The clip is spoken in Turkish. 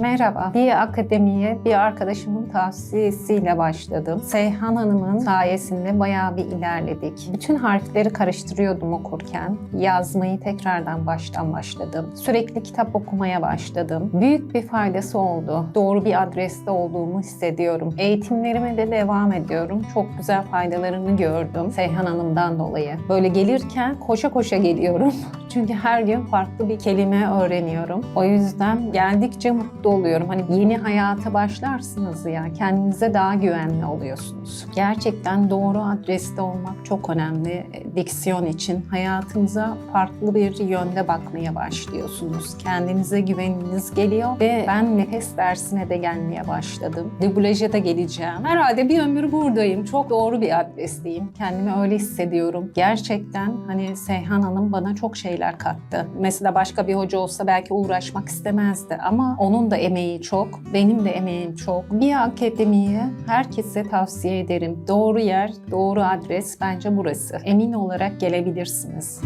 Merhaba. Bir akademiye bir arkadaşımın tavsiyesiyle başladım. Seyhan Hanım'ın sayesinde bayağı bir ilerledik. Bütün harfleri karıştırıyordum okurken. Yazmayı tekrardan baştan başladım. Sürekli kitap okumaya başladım. Büyük bir faydası oldu. Doğru bir adreste olduğumu hissediyorum. Eğitimlerime de devam ediyorum. Çok güzel faydalarını gördüm Seyhan Hanım'dan dolayı. Böyle gelirken koşa koşa geliyorum. Çünkü her gün farklı bir kelime öğreniyorum. O yüzden geldikçe mutlu oluyorum. Hani yeni hayata başlarsınız ya kendinize daha güvenli oluyorsunuz. Gerçekten doğru adreste olmak çok önemli e, diksiyon için. Hayatınıza farklı bir yönde bakmaya başlıyorsunuz. Kendinize güveniniz geliyor ve ben nefes dersine de gelmeye başladım. Dublaja da geleceğim. Herhalde bir ömür buradayım. Çok doğru bir adresteyim. Kendimi öyle hissediyorum. Gerçekten hani Seyhan Hanım bana çok şeyler kattı. Mesela başka bir hoca olsa belki uğraşmak istemezdi ama onun da emeği çok, benim de emeğim çok. Bir akademiyi herkese tavsiye ederim. Doğru yer, doğru adres bence burası. Emin olarak gelebilirsiniz.